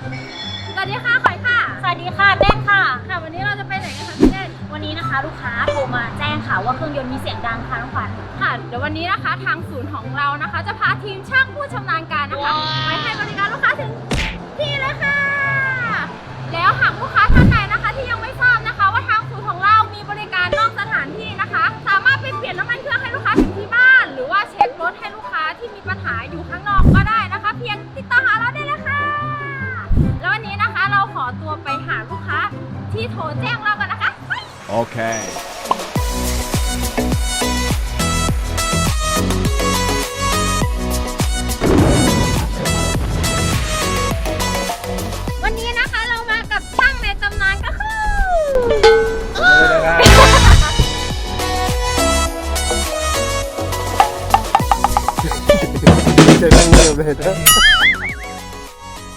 สวัสดีค่ะขอยค่ะ สวัสดีค่ะเต้นค่ะ ค่ะ วันนี้เราจะไปไหนกันคะพี่เต้นวันนี้นะคะ ลูกค้าโทรมาแจ้งค่ะว่าเครื่องยนต์มีเสียงดังค่ะน้องขวัญ ค่ะ เดี๋ยววันนี้นะคะทางศูนย์ของเรานะคะ จะพาทีมช่างผู้ชำนาญการนะคะ ไปให้บริการลูกค้าถึง ที่โทรแจ้งเรากันนะคะ Okay. วันนี้นะคะเรามากับช่างในตำนานก็คือ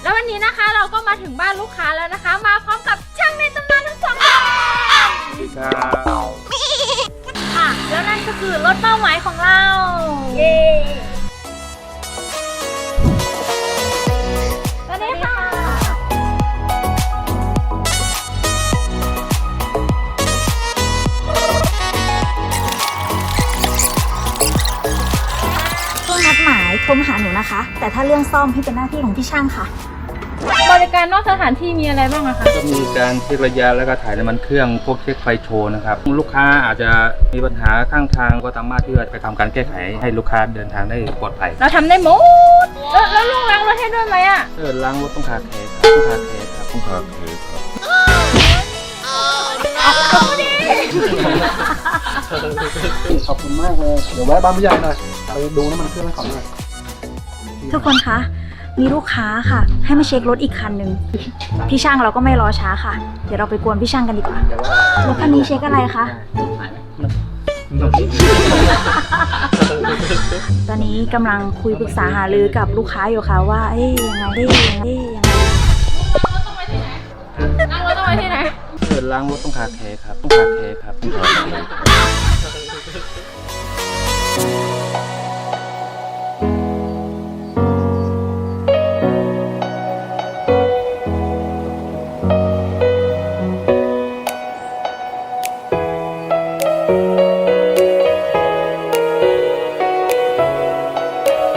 แล้ววันนี้นะคะเราก็มาถึงบ้านลูกค้าแล้วนะคะ มาพร้อมกับช่างในตำนานทั้งสองท่านค่ะ แล้วนั่นก็คือรถเป้าหมายของเรา เย้ สวัสดีค่ะช่วงนัดหมายโทรมาหาหนูนะคะ แต่ถ้าเรื่องซ่อมให้เป็นหน้าที่ของพี่ช่างค่ะ บริการนอกสถานที่มีอะไรบ้างอะคะ ก็มีการเช็คระยะแล้วก็ถ่ายน้ำมันเครื่องพวกเช็คไฟโชว์นะครับ ลูกค้าอาจจะมีปัญหาข้างทางก็สามารถที่จะไปทำการแก้ไขให้ลูกค้าเดินทางได้ปลอดภัยเราทำได้หมดแล้วแล้วลุงล้างรถให้ด้วยไหมอะเออล้างรถต้องคาเคสครับต้องคาเคสครับต้องคาเคสครับขอบคุณมากเลย เดี๋ยวแวะบ้านพี่ใหญ่หน่อยไปดูน้ำมันเครื่องให้เขาหน่อย ทุกคนคะ มีลูกค้าค่ะ ให้มาเช็ครถอีกคันหนึ่งพี่ช่างเราก็ไม่รอช้าค่ะ เดี๋ยวเราไปกวนพี่ช่างกันดีกว่ารถคันนี้เช็คอะไรคะตอนนี้กำลังคุยปรึกษาหารือกับลูกค้าอยู่ค่ะว่าเอ๊ยยังไงเอ๊ยยังไงเอ๊ยยังไงล้างรถต้องไปที่ไหนเออล้างรถต้องคาเคสครับต้องคาเคครับ บ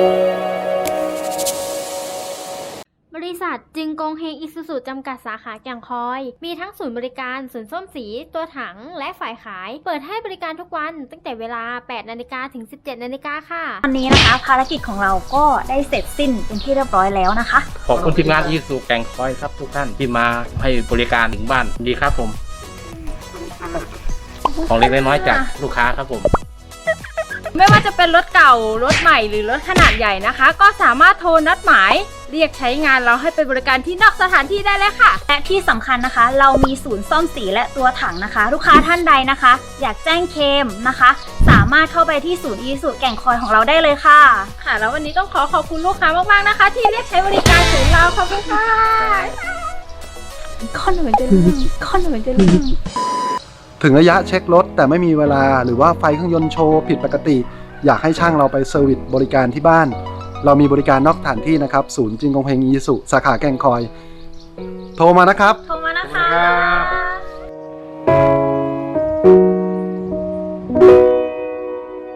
ริษัทจึงกงเฮงอิสุสุจำกัดสาขาแก่งคอย มีทั้งศูนย์บริการศูนย์ส้มสี ตัวถังและฝ่ายขาย เปิดให้บริการทุกวันตั้งแต่เวลา 8 นาฬิกาถึง 17 นาฬิกาค่ะ วันนี้นะคะ ภารกิจของเราก็ได้เสร็จสิ้นเป็นที่เรียบร้อยแล้วนะคะ ขอบคุณทีมงานอีสุแกงคอยครับทุกท่านที่มาให้บริการถึงบ้านดีครับผม ของเล็กน้อยๆจากลูกค้าครับผม ไม่ว่าจะเป็นรถเก่ารถใหม่หรือรถขนาดใหญ่นะคะ ก็สามารถโทรนัดหมาย เรียกใช้งานเราให้ไปบริการที่นอกสถานที่ได้เลยค่ะ และที่สำคัญนะคะ เรามีศูนย์ซ่อมสีและตัวถังนะคะ ลูกค้าท่านใดนะคะ อยากแจ้งเคลมนะคะ สามารถเข้าไปที่ศูนย์อีสุแก่งคอยของเราได้เลยค่ะ ค่ะ แล้ววันนี้ต้องขอขอบคุณลูกค้ามากๆนะคะ ที่เรียกใช้บริการศูนย์เราขอบคุณค่ะข้อหนึ่งจะเรื่องข้อหนึ่งจะเรื่อง ถึงระยะเช็ครถแต่ไม่มีเวลาหรือว่าไฟเครื่องยนต์โชว์ผิดปกติ อยากให้ช่างเราไปเซอร์วิสบริการที่บ้าน เรามีบริการนอกสถานที่นะครับ ศูนย์จิงกงเพงอีสุสาขาแก่งคอย โทรมานะครับ โทรมานะคะ